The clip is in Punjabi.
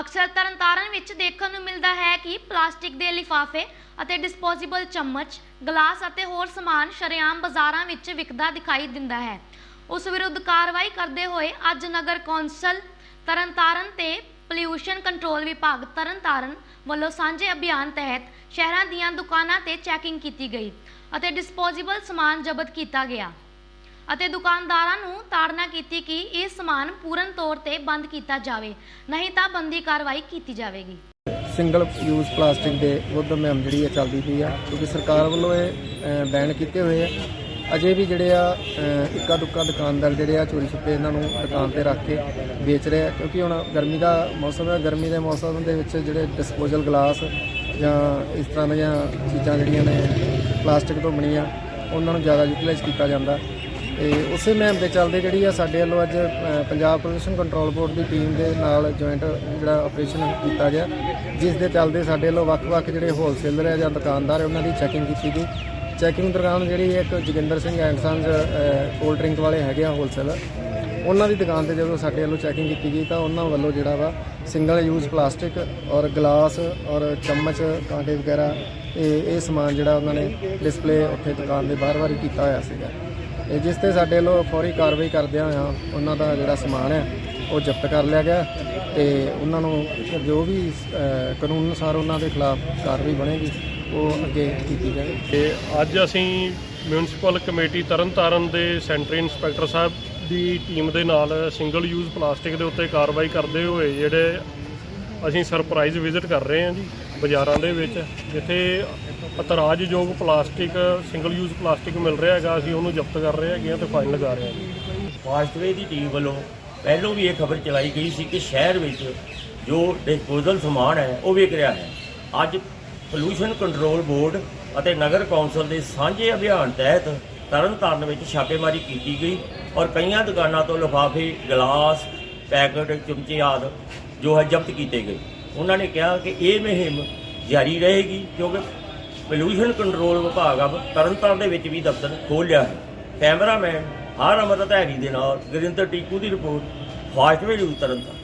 ਅਕਸਰ ਤਰਨਤਾਰਨ ਵਿੱਚ ਦੇਖਣ ਨੂੰ ਮਿਲਦਾ ਹੈ ਕਿ ਪਲਾਸਟਿਕ ਦੇ ਲਿਫਾਫੇ ਅਤੇ ਡਿਸਪੋਜ਼ੇਬਲ ਚਮਚ, ਗਲਾਸ ਅਤੇ ਹੋਰ ਸਮਾਨ ਸ਼ਰੇਆਮ ਬਾਜ਼ਾਰਾਂ ਵਿੱਚ ਵਿਕਦਾ ਦਿਖਾਈ ਦਿੰਦਾ ਹੈ। ਉਸ ਵਿਰੁੱਧ ਕਾਰਵਾਈ ਕਰਦੇ ਹੋਏ ਅੱਜ ਨਗਰ ਕੌਂਸਲ ਤਰਨਤਾਰਨ ਤੇ ਪੋਲਿਊਸ਼ਨ ਕੰਟਰੋਲ ਵਿਭਾਗ ਤਰਨਤਾਰਨ ਵੱਲੋਂ ਸਾਂਝੇ ਅਭਿਆਨ ਤਹਿਤ ਸ਼ਹਿਰਾਂ ਦੀਆਂ ਦੁਕਾਨਾਂ ਤੇ ਚੈਕਿੰਗ ਕੀਤੀ ਗਈ ਅਤੇ ਡਿਸਪੋਜ਼ੇਬਲ ਸਮਾਨ ਜ਼ਬਤ ਕੀਤਾ ਗਿਆ। ਅਤੇ ਦੁਕਾਨਦਾਰਾਂ ਨੂੰ ਤਾੜਨਾ ਕੀਤੀ ਕਿ ਇਹ ਸਮਾਨ ਪੂਰਨ ਤੌਰ ਤੇ ਬੰਦ ਕੀਤਾ ਜਾਵੇ, ਨਹੀਂ ਤਾਂ ਬੰਦੀ ਕਾਰਵਾਈ ਕੀਤੀ ਜਾਵੇਗੀ। ਸਿੰਗਲ ਯੂਜ਼ ਪਲਾਸਟਿਕ ਦੇ ਵਿਰੁੱਧ ਮੁਹਿੰਮ ਜਿਹੜੀ ਹੈ ਚੱਲਦੀ ਪਈ ਆ, ਕਿਉਂਕਿ ਸਰਕਾਰ ਵੱਲੋਂ ਇਹ ਬੈਨ ਕੀਤੇ ਹੋਏ ਆ। ਅਜੇ ਵੀ ਜਿਹੜੇ ਆ ਇੱਕਾ ਦੁੱਕਾ ਦੁਕਾਨਦਾਰ ਜਿਹੜੇ ਆ ਚੋਰੀ ਛੁਪੇ ਇਹਨਾਂ ਨੂੰ ਦੁਕਾਨ ਤੇ ਰੱਖ ਕੇ ਵੇਚ ਰਹੇ ਆ, ਕਿਉਂਕਿ ਹੁਣ ਗਰਮੀ ਦਾ ਮੌਸਮ ਹੈ ਗਰਮੀ ਦੇ ਮੌਸਮ ਦੇ ਵਿੱਚ ਜਿਹੜੇ ਡਿਸਪੋਜ਼ਲ ਗਲਾਸ ਜਾਂ ਇਸ ਤਰ੍ਹਾਂ ਦੀਆਂ ਚੀਜ਼ਾਂ ਜਿਹੜੀਆਂ ਨੇ ਪਲਾਸਟਿਕ ਤੋਂ ਬਣੀਆਂ, ਉਹਨਾਂ ਨੂੰ ਜ਼ਿਆਦਾ ਯੂਟਿਲਾਈਜ਼ ਕੀਤਾ ਜਾਂਦਾ। ਤੇ ਉਸੇ ਮਹਿਮ ਦੇ ਚੱਲਦੇ ਜਿਹੜੀ ਆ ਸਾਡੇ ਵੱਲੋਂ ਅੱਜ ਅ, ਪੰਜਾਬ ਪੋਲਿਊਸ਼ਨ ਕੰਟਰੋਲ ਬੋਰਡ ਦੀ ਟੀਮ ਦੇ ਨਾਲ ਜੁਆਇੰਟ ਜਿਹੜਾ ਆਪਰੇਸ਼ਨ ਕੀਤਾ ਗਿਆ ਜਿਸ ਦੇ ਚੱਲਦੇ ਸਾਡੇ ਵੱਲੋਂ ਵੱਖ-ਵੱਖ ਜਿਹੜੇ ਹੋਲਸੇਲਰ ਹੈ ਜਾਂ ਦੁਕਾਨਦਾਰ ਹੈ ਉਹਨਾਂ ਦੀ ਚੈਕਿੰਗ ਕੀਤੀ ਗਈ। ਚੈਕਿੰਗ ਦੌਰਾਨ ਜਿਹੜੀ ਇੱਕ Joginder Singh and sons cold drink ਵਾਲੇ ਹੈਗੇ ਆ ਹੋਲਸੇਲਰ ਉਹਨਾਂ ਦੀ ਦੁਕਾਨ ਤੇ ਜਦੋਂ ਸਾਡੇ ਵੱਲੋਂ ਚੈਕਿੰਗ ਕੀਤੀ ਗਈ ਤਾਂ ਉਹਨਾਂ ਵੱਲੋਂ ਜਿਹੜਾ ਵਾ ਸਿੰਗਲ ਯੂਜ਼ ਪਲਾਸਟਿਕ ਔਰ ਗਲਾਸ ਔਰ ਚਮਚ ਕਾਂਟੇ ਵਗੈਰਾ ਇਹ ਇਹ ਸਮਾਨ ਜਿਹੜਾ ਉਹਨਾਂ ਨੇ ਡਿਸਪਲੇ ਉੱਥੇ ਦੁਕਾਨ ਦੇ ਬਾਹਰ ਵਾਰੀ ਕੀਤਾ ਹੋਇਆ ਸੀਗਾ। ਇਹ ਜਿਸ ਤੇ ਸਾਡੇ ਵੱਲੋਂ ਫੌਰੀ ਕਾਰਵਾਈ ਕਰਦਿਆਂ ਹੋਇਆਂ ਉਹਨਾਂ ਦਾ ਜਿਹੜਾ ਸਮਾਨ ਹੈ ਉਹ ਜ਼ਬਤ ਕਰ ਲਿਆ ਗਿਆ ਤੇ ਉਹਨਾਂ ਨੂੰ ਜੋ ਵੀ ਅਹ, ਕਾਨੂੰਨ ਅਨੁਸਾਰ ਉਹਨਾਂ ਦੇ ਖਿਲਾਫ ਕਾਰਵਾਈ ਬਣੇਗੀ ਉਹ ਅੱਗੇ ਕੀਤੀ ਜਾਵੇ ਤੇ ਅੱਜ ਅਸੀਂ ਮਿਊਨਿਸਪਲ ਕਮੇਟੀ ਤਰਨਤਾਰਨ ਦੇ ਸੈਂਟਰੀ ਇੰਸਪੈਕਟਰ ਸਾਹਿਬ ਦੀ ਟੀਮ ਦੇ ਨਾਲ ਸਿੰਗਲ ਯੂਜ਼ ਪਲਾਸਟਿਕ ਦੇ ਉੱਤੇ ਕਾਰਵਾਈ ਕਰਦੇ ਹੋਏ ਜਿਹੜੇ ਅਸੀਂ ਸਰਪ੍ਰਾਈਜ਼ ਵਿਜ਼ਿਟ ਕਰ ਰਹੇ ਹਾਂ ਜੀ ਬਾਜ਼ਾਰਾਂ ਦੇ ਵਿੱਚ, ਜਿੱਥੇ ਇਤਰਾਜ਼ਯੋਗ ਪਲਾਸਟਿਕ ਸਿੰਗਲ ਯੂਜ਼ ਪਲਾਸਟਿਕ ਮਿਲ ਰਿਹਾ ਹੈਗਾ, ਅਸੀਂ ਉਹਨੂੰ ਜ਼ਬਤ ਕਰ ਰਹੇ ਹੈਗੇ ਹਾਂ ਤੇ ਫਾਈਨ ਲਗਾ ਰਹੇ ਹਾਂ ਜੀ। ਫਾਸਟਵੇ ਦੀ ਟੀਮ ਵੱਲੋਂ ਪਹਿਲੋਂ ਵੀ ਇਹ ਖਬਰ ਚਲਾਈ ਗਈ ਸੀ ਕਿ ਸ਼ਹਿਰ ਵਿੱਚ ਜੋ ਡਿਸਪੋਜ਼ਲ ਸਮਾਨ ਹੈ, ਉਹ ਵਿਕ ਰਿਹਾ ਹੈ। ਅੱਜ ਪੋਲੂਸ਼ਨ ਕੰਟਰੋਲ ਬੋਰਡ ਅਤੇ ਨਗਰ ਕੌਂਸਲ ਦੇ ਸਾਂਝੇ ਅਭਿਆਨ ਤਹਿਤ ਤਰਨਤਾਰਨ ਵਿੱਚ ਛਾਪੇਮਾਰੀ ਕੀਤੀ ਗਈ ਔਰ ਕਈਆਂ ਦੁਕਾਨਾਂ ਤੋਂ ਲਿਫਾਫੇ, ਗਲਾਸ, ਪੈਕਟ, ਚਮਚੇ ਆਦਿ ਜੋ ਹੈ ਜ਼ਬਤ ਕੀਤੇ ਗਏ। ਉਹਨਾਂ ਨੇ ਕਿਹਾ ਕਿ ਇਹ ਮੁਹਿੰਮ ਜਾਰੀ ਰਹੇਗੀ ਕਿਉਂਕਿ ਪੋਲੂਸ਼ਨ ਕੰਟਰੋਲ ਵਿਭਾਗ ਅਬ ਤਰਨਤਾਰਨ ਦੇ ਵਿੱਚ ਵੀ ਦਫ਼ਤਰ ਖੋਲ੍ਹ ਲਿਆ ਹੈ। ਕੈਮਰਾਮੈਨ ਹਰ ਅਮਰਤ ਹੈਰੀ ਦੇ ਨਾਲ ਗੁਰਿੰਦਰ ਟੀਕੂ ਦੀ ਰਿਪੋਰਟ ਫਾਸਟਵੇ ਨਿਊਜ਼ ਤਰਨਤਾਰਨ।